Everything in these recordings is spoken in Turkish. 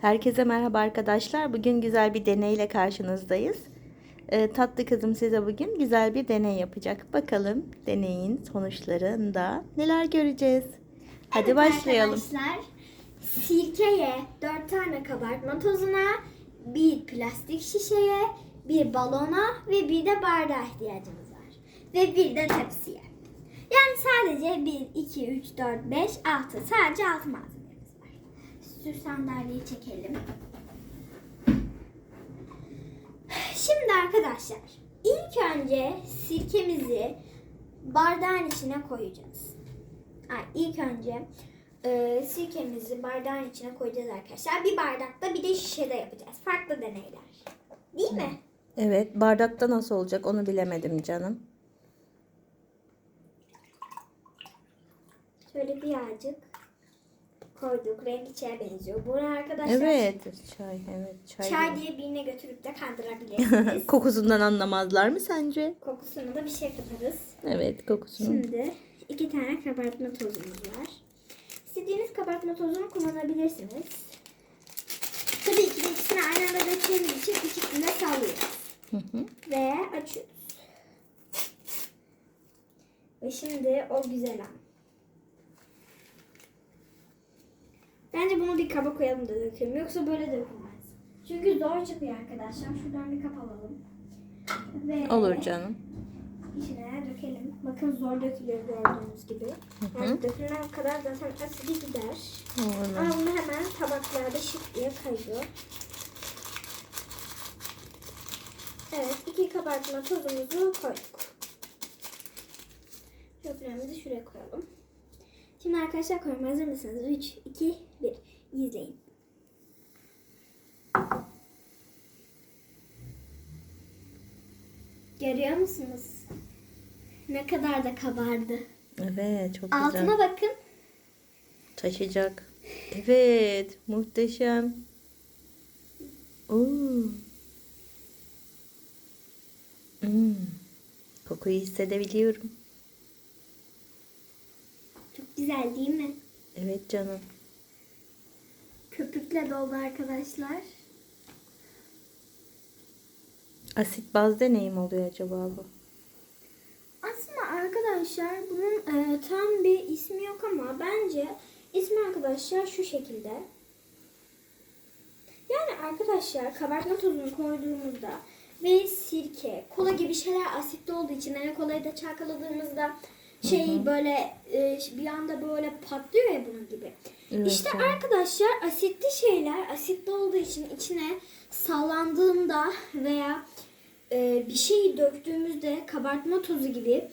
Herkese merhaba arkadaşlar. Bugün güzel bir deneyle karşınızdayız. Ee, tatlı kızım size bugün güzel bir deney yapacak. Bakalım deneyin sonuçlarında neler göreceğiz. Hadi Evet başlayalım. Arkadaşlar sirkeye 4 tane kabartma tozuna, bir plastik şişeye, bir balona ve bir de bardağa ihtiyacımız var. Ve bir de tepsiye. Yani sadece 1, 2, 3, 4, 5, 6. Sadece 6 malzememiz var. Sür sandalyeyi çekelim. Şimdi arkadaşlar ilk önce sirkemizi bardağın içine koyacağız. Ay, ilk önce e, sirkemizi bardağın içine koyacağız arkadaşlar. Bir bardakta bir de şişede yapacağız. Farklı deneyler. Değil mi? Evet bardakta nasıl olacak onu bilemedim canım. Şöyle birazcık koyduk. Rengi çaya benziyor. Bunu arkadaşlar Evet çay evet çay. çay diye birine götürüp de kandırabilirsiniz. Kokusundan anlamazlar mı sence? Kokusunu da bir şey katarız. Evet kokusunu. Şimdi iki tane kabartma tozumuz var. İstediğiniz kabartma tozunu kullanabilirsiniz. Tabii ki de ikisini aynı anda dökeceğimiz için ikisini de sallıyoruz. Hı hı. Ve açıyoruz. Ve şimdi o güzel an. Bence bunu bir kaba koyalım da dökelim. Yoksa böyle dökülmez. Çünkü zor çıkıyor arkadaşlar. Şuradan bir kap alalım. Ve Olur canım. içine dökelim. Bakın zor dökülüyor gördüğünüz gibi. Yani dökülen kadar zaten asidi gider. Olur. Ama bunu hemen tabaklarda şık diye kayıyor. Evet, iki kabartma tozumuzu koyduk. Köpüremizi şuraya koyalım. Şimdi arkadaşlar koymaya hazır mısınız? 3, 2, 1. İzleyin. Görüyor musunuz? Ne kadar da kabardı. Evet çok güzel. Altına bakın. Taşıyacak. Evet, muhteşem. Oo. Hmm. Kokuyu hissedebiliyorum. Çok güzel değil mi? Evet canım. Köpükle doldu arkadaşlar. Asit baz deneyim oluyor acaba bu? Aslında arkadaşlar bunun e, tam bir ismi yok ama bence ismi arkadaşlar şu şekilde. Yani arkadaşlar kabartma tozunu koyduğumuzda ve sirke, kola gibi şeyler asitli olduğu için hani kolayı da çalkaladığımızda şey böyle e, bir anda böyle patlıyor ya bunun gibi. Evet, işte evet. arkadaşlar asitli şeyler asitli olduğu için içine sallandığında veya e, bir şeyi döktüğümüzde kabartma tozu gibi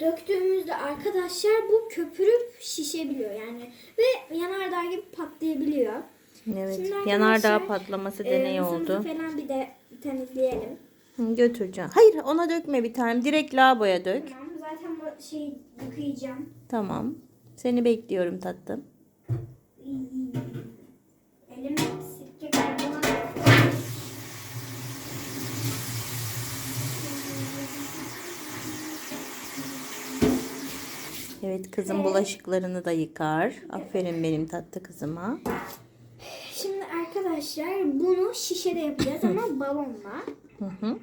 döktüğümüzde arkadaşlar bu köpürüp şişebiliyor yani ve yanardağ gibi patlayabiliyor. Evet. Yanardağ patlaması E, deney masamızı oldu. falan bir de temizleyelim. Götüreceğim. Hayır ona dökme bir tane. Direkt lavaboya dök. Tamam şeyi yıkayacağım. Tamam. Seni bekliyorum tatlım. Elim sirke karbonat. Evet kızım bulaşıklarını da yıkar. Aferin benim tatlı kızıma. Şimdi arkadaşlar bunu şişede yapacağız ama balonla. Hı hı.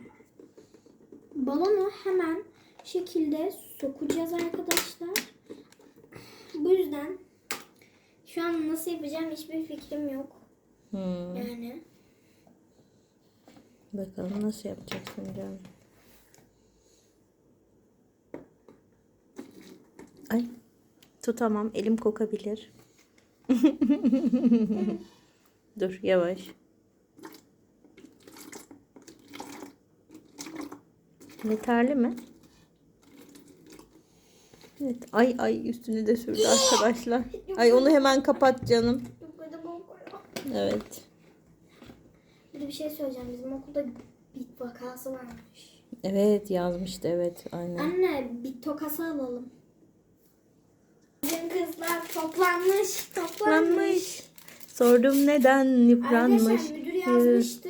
Balonu hemen şekilde sokacağız arkadaşlar. Bu yüzden şu an nasıl yapacağım hiçbir fikrim yok. Hmm. Yani Bakalım nasıl yapacaksın canım. Ay tutamam elim kokabilir. Dur yavaş. Yeterli mi? Evet. Ay ay üstüne de sürdü arkadaşlar. Ay onu hemen kapat canım. Evet. Bir de bir şey söyleyeceğim. Bizim okulda bit vakası varmış. Evet yazmıştı evet aynen. Anne bit tokası alalım. Bizim kızlar toplanmış. Toplanmış. Sordum neden yıpranmış. Arkadaşlar müdür yazmıştı.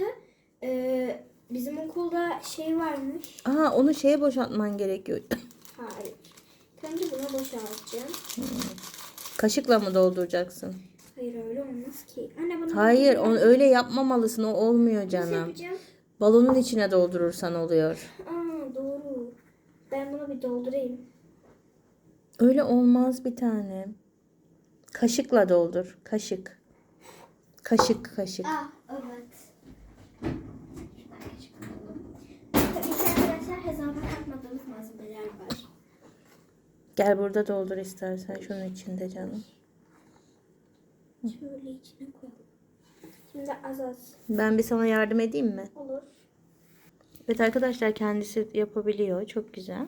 Ee, bizim okulda şey varmış. Aa onu şeye boşaltman gerekiyor. Hayır. Önce buna boşaltacağım. Kaşıkla mı dolduracaksın? Hayır öyle olmaz ki. Anne bana Hayır onu öyle yapmamalısın. O olmuyor Nasıl canım. yapacağım? Balonun içine doldurursan oluyor. Aa doğru. Ben bunu bir doldurayım. Öyle olmaz bir tane. Kaşıkla doldur. Kaşık. Kaşık kaşık. Ah evet. Şuradan çıkaralım. Tabii ki arkadaşlar hesaba katmadığımız malzemeler var. Gel burada doldur istersen şunun içinde canım. Şöyle içine koyalım. Şimdi az az Ben bir sana yardım edeyim mi? olur. Evet arkadaşlar kendisi yapabiliyor. Çok güzel.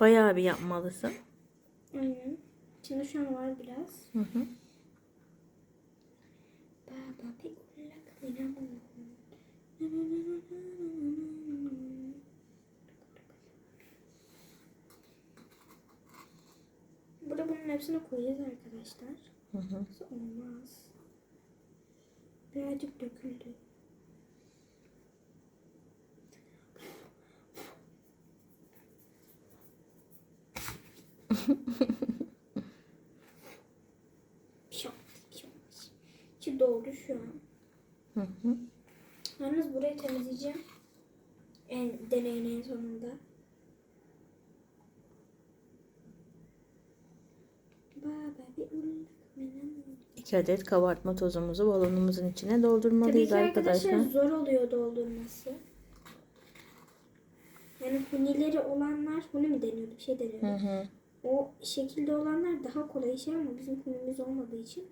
Bayağı bir yapmalısın. Aynen. Şimdi şu an var biraz. Hı hı. Baba bir ulak minamon. Burada bunun hepsini koyacağız arkadaşlar. Hı hı. Olmaz. Birazcık döküldü. Bir şey olmaz, bir şey olmaz. İçi doldu şu an. Hı hı. Yalnız burayı temizleyeceğim. En deneyin en sonunda. Baba bir ulak minamon. İki adet kabartma tozumuzu balonumuzun içine Tabii doldurmalıyız ki arkadaşlar arkadaşlar. zor oluyor doldurması. Yani hunileri olanlar, huni mi deniyordu bir şey deniyordu. Hı hı. O şekilde olanlar daha kolay işler ama bizim hunimiz olmadığı için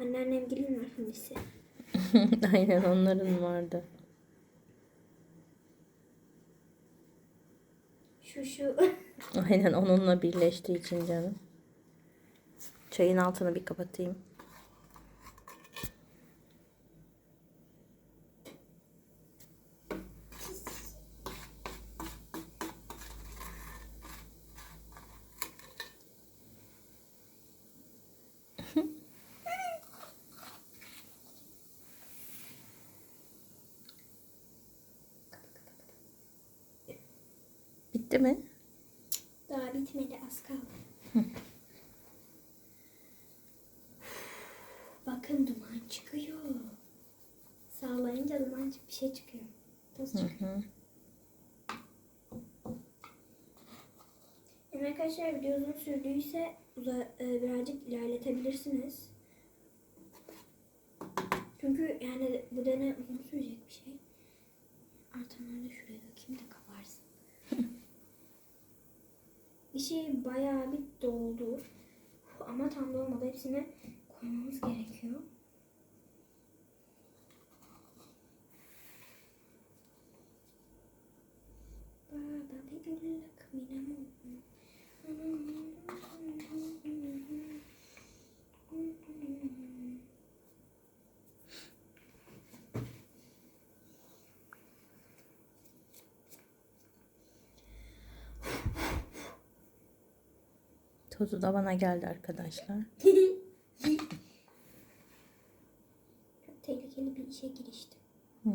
anneannem gelin var hunisi. Aynen onların vardı. Şu şu. Aynen onunla birleştiği için canım. Çayın altını bir kapatayım. Bitti mi? Daha bitmedi az kaldı. Bakın duman çıkıyor. Sağlayınca duman bir şey çıkıyor. Toz Hı çıkıyor. hı. Yani arkadaşlar video uzun sürdüyse uza- e, birazcık ilerletebilirsiniz. Çünkü yani bu deney uzun sürecek bir şey. Artanları da şuraya dökeyim de kabarsın. İşi bayağı bir doldu. Ama tam da olmadı. Hepsini koymamız gerekiyor. Tozu da bana geldi arkadaşlar. Çok tehlikeli bir işe giriştim. Hı.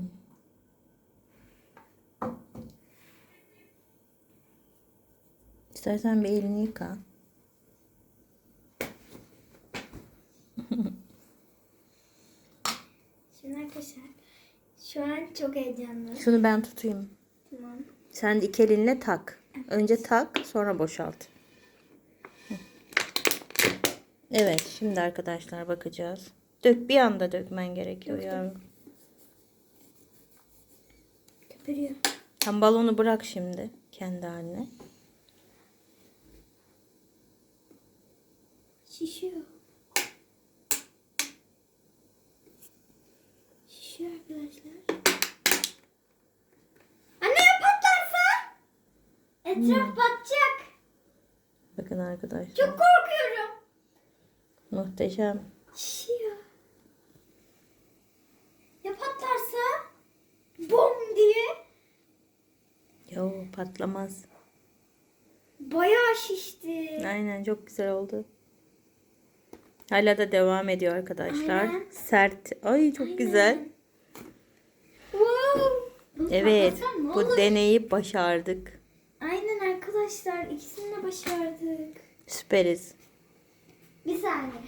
İstersen bir elini yıka. Şimdi arkadaşlar şu an çok heyecanlı. Şunu ben tutayım. Tamam. Sen de iki elinle tak. Önce tak sonra boşalt. Evet şimdi arkadaşlar bakacağız. Dök bir anda dökmen gerekiyor Döktüm. yavrum. Köpürüyor. Tam balonu bırak şimdi kendi haline. Şişiyor. Şişiyor arkadaşlar. Anne ya patlarsa? Etraf patacak. Bakın arkadaşlar. Çok korkuyorum. Muhteşem. Şişiyor. Ya patlarsa? Bom diye. Yo patlamaz. Bayağı şişti. Aynen çok güzel oldu. Hala da devam ediyor arkadaşlar. Aynen. Sert. Ay çok güzel. Wow. Bunu Evet bu olur? deneyi başardık. Aynen arkadaşlar ikisini de başardık. Süperiz. Bir saniye.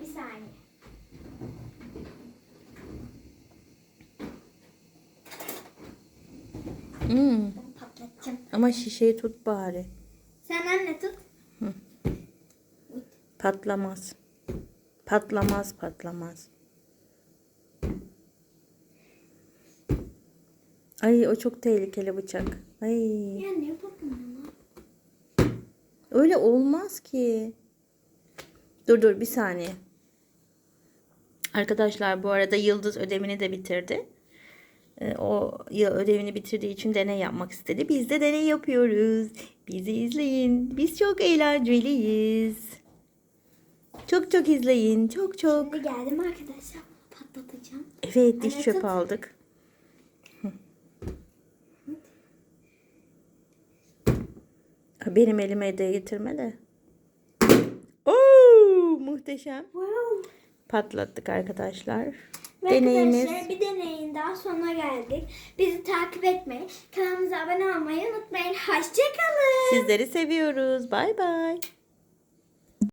Bir saniye. Hmm. Patlatacağım. Ama şişeyi tut bari. Sen anne tut. Patlamaz. Patlamaz patlamaz. Ay o çok tehlikeli bıçak. Ay Ya ne öyle olmaz ki. Dur dur bir saniye. Arkadaşlar bu arada Yıldız ödevini de bitirdi. Ee, O ya ödevini bitirdiği için deney yapmak istedi. Biz de deney yapıyoruz. Bizi izleyin. Biz çok eğlenceliyiz. Çok çok izleyin. Çok çok. Şimdi geldim arkadaşlar. Patlatacağım. Evet diş tut. aldık. Benim elime de getirme de. Oo, muhteşem. Wow. Patlattık arkadaşlar. Deneyimiz. Arkadaşlar bir deneyin daha sonuna geldik. Bizi takip etmeyi, kanalımıza abone olmayı unutmayın. Hoşçakalın. Sizleri seviyoruz. Bay bay.